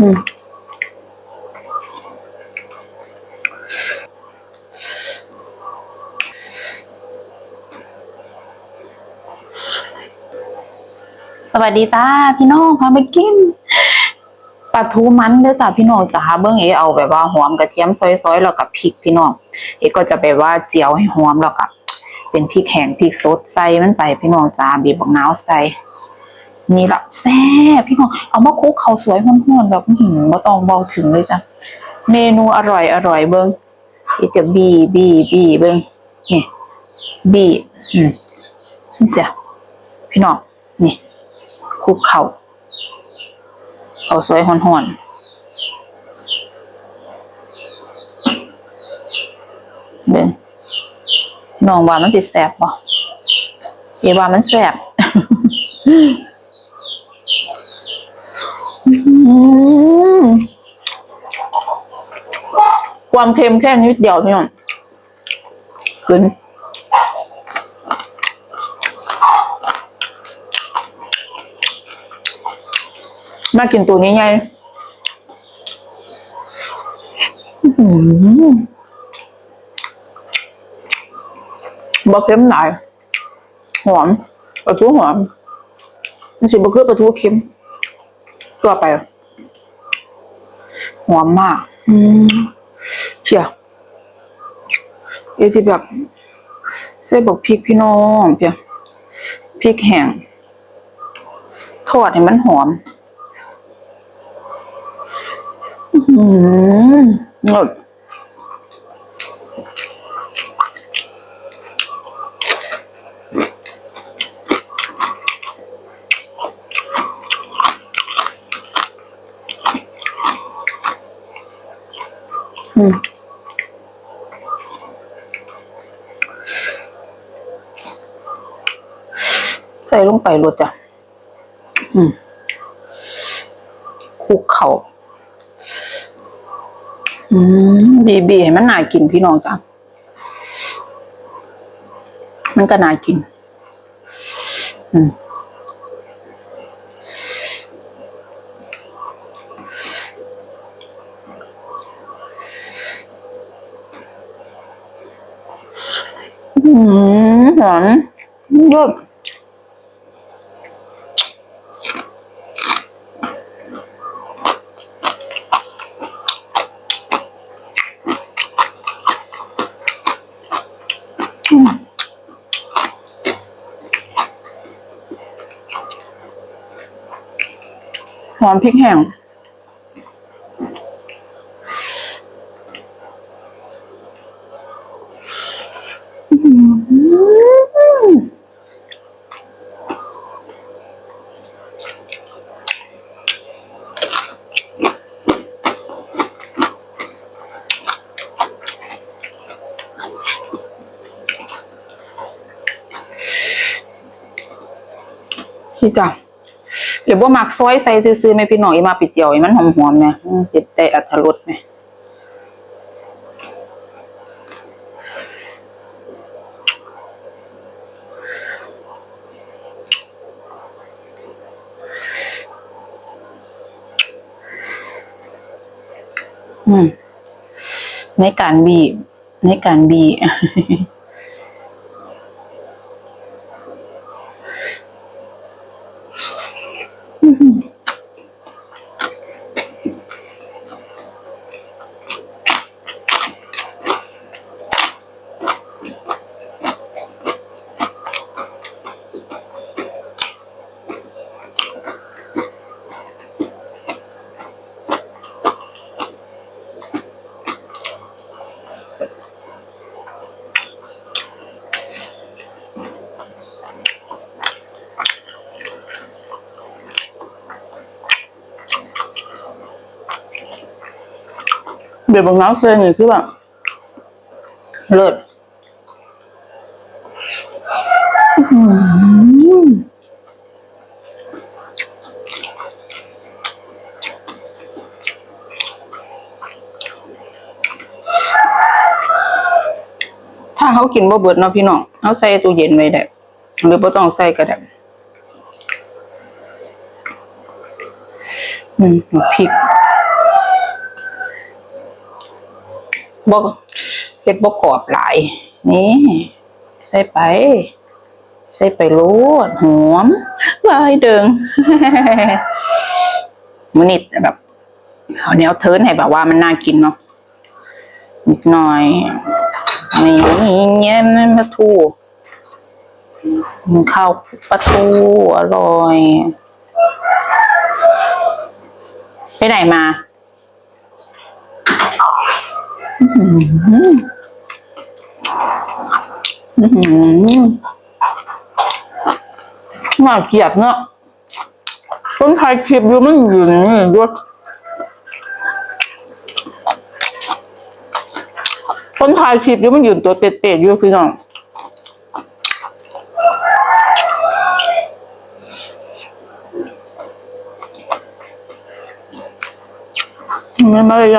สวัสดีจ้าพี่น้องพาไปกินปลาทูมันเด้อจ้าพี่น้องจ้าเบิ้องเอเอาแบบว่าหอมกระเทียมซอยๆแล้วกับพริกพี่น้องเอก็จะแบบว่าเจียวให้หอมแล้วก็เป็นพริกแห้งพริกสดใส่มันไปพี่น้องจ้าบีบบักนาวใส่ นี่ละแซ่บพี่น้องเอามาคุกเขาสวยห้อนๆแบบหืมบ่ต้องเบาถึงเลยจ้ะเมนูอร่อยอร่อยเบิ้งอีจะบีบีบีเบิ้งนี่บีอืมนี่เสียพี่น้องนี่คุกเขาเขาสวยห้อนๆเบิ้งน้องว่ามันสิดแซ่บบ่เอว่ามันแซ่บ อืม ความเค็มแค่นิดเดียวพี่น้องขึ้นมากินตัวนี้ไงบะเค็มหลายหอมปลาทูหอมมันสิบะคือปลาทูเค็มตัวไป อมมาก อืมเชียเอจิแบบใส่บอกพริกพี่น้องเพียพริกแห้งทอดให้มันหอม อืมงดอืม ใส่ลงไปรดจ้ะอืมคุกเขาอืมบีบีให้มันน่ากินพี่น้องจ้ะ มันก็น่ากิน อืม อืมหวานเยอะอืม หอมพริกแห้งพี่จ้ะ เดี๋ยวว่ามักซอยใส่ซื้อๆไหมพี่หน่อยมาปิดเจียวมันหอมๆเนี่ยจิตได้อัตรสไหมอืมในการบีบในการบีบ เดี๋ยวบางน้ำเซนนี่คือแบบเลิศถ้าเขากินบ่เบิดเนาะพี่น้องเขาใส่ตู้เย็นไว้ได้หรือบ่ต้องใส่ก็ได้อืมพริก บกเห็ดบกกรอบหลาย นี่ ใส่ไป ใส่ไปรูดหอมวายเดิงมันนิดแบบเอาเนี้ยเทิร์นให้แบบว่ามันน่ากินเนาะนิดหน่อยนี่เงี้ยมันปลาทูข้าวปลาทูอร่อย ไปไหนมา น่าเกลียดเนอะต้นไทยคลิปอยู่มันอยู่นี่ด้วยต้นไทยคลิปอยู่มันอยู่ตัวเตะๆอยู่พี่น้องไม่ไม่ให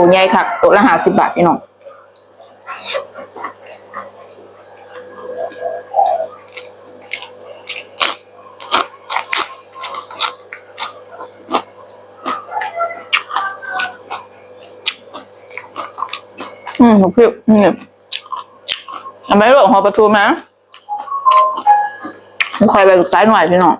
ตัวใหญ่ค่ะตัวละห้าสิบบาทพี่น้องอืมพี่นี่ทำไมหลงหอประตูมาผมคอยไปลูกซ้ายหน่อยพี่น้อง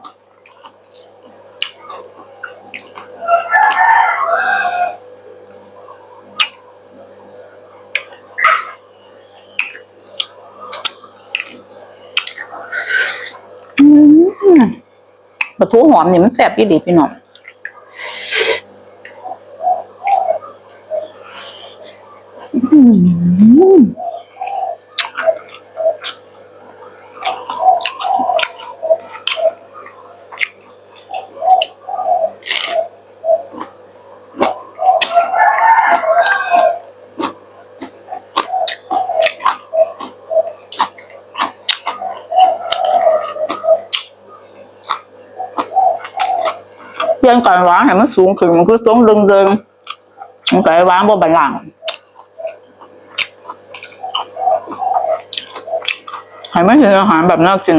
ปลาทูหอมนี่มันแซ่บยี่ดีพี่น้องอืม ยนการวางให้มันสูงขึ้นมันคือต้องเดิงเดิงมันก็ให้วางบนบันลังให้มันเห็นอาหารแบบน่ากิน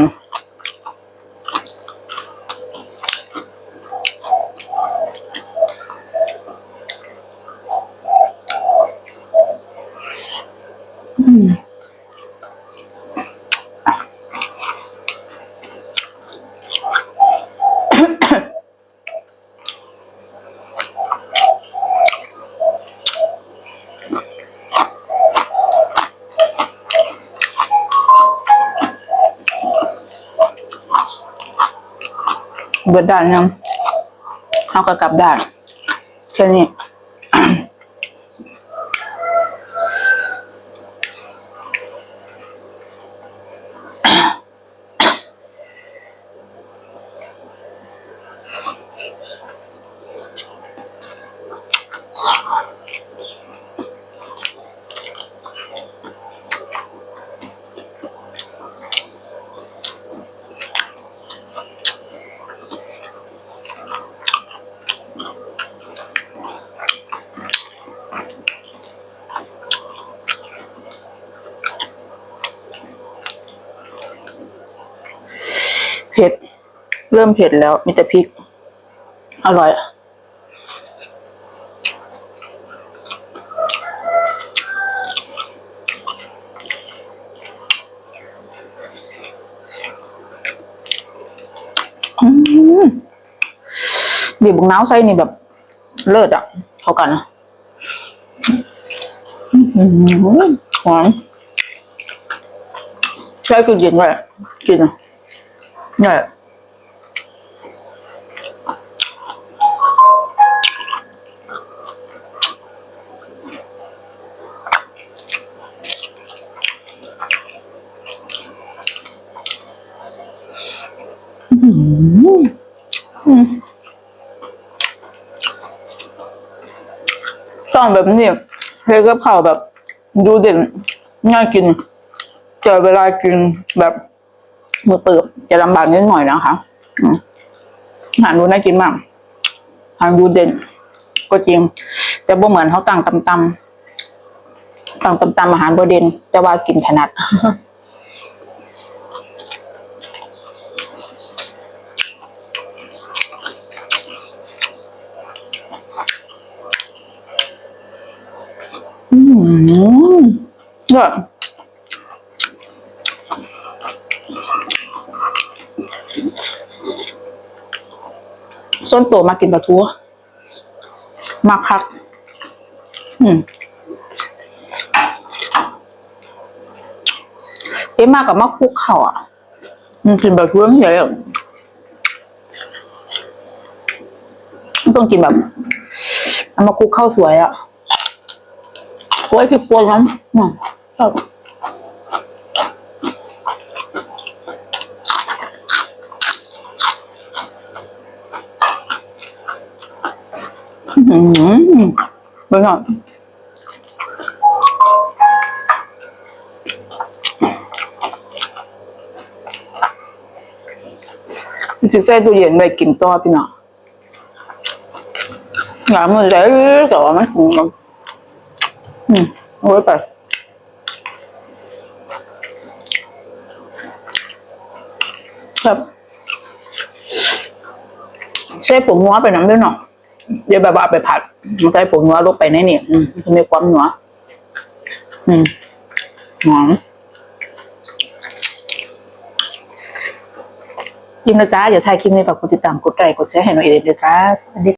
เบิดด่านยังเขาก็กลับด่านแค่นี้ เริ่มเผ็ดแล้ว มีแต่พริก อร่อย อืมบีบบุกน้าวไส้นี่แบบ เลิศอะ เข้ากันอะอืมหอมใช้กินเย็นไว้กินอะเนี่ย ต้องแบบนี้เฮ้ยกับข้าวแบบดูเด่นง่ายกินเจอเวลากินแบบมือเปิบจะลำบากนิดหน่อยนะคะอืมอาหารดูน่ากินมากอาหารดูเด่น ก็จริง แต่บ่เหมือนเขาต่างตำตำต่างตำตำอาหารบ่เด่นแต่ว่ากินถนัด อืมส้นตัวมากินปลาทูมาคัก อืมเอ๊ะมากับมาคุกเข่าอะ อืมกินปลาทูไม่ใช่หรอกต้องกินแบบเอามาคุกข้าวสวยอะ โอ้ยพริกป่นนั้นอืมชอบอืมไปก่อนสิใส่ตู้เย็นไว้กินต่อพี่น้องอย่ามันเละแต่ว่ามันหุงกัน อืมเอาไว้ไปครับใส่ผงนัวไปน้ำด้วยเนาะเดี๋ยวแบบว่าไปผัดใส่ผงนัวลงไปในนี่อืมมันจะมีความนัวอืมหอมกินนะจ้าเดี๋ยวถ่ายคลิปนี้ฝากกดติดตามกดไลค์กดแชร์ให้หน่อยเด็ดๆจ้าสวัสดี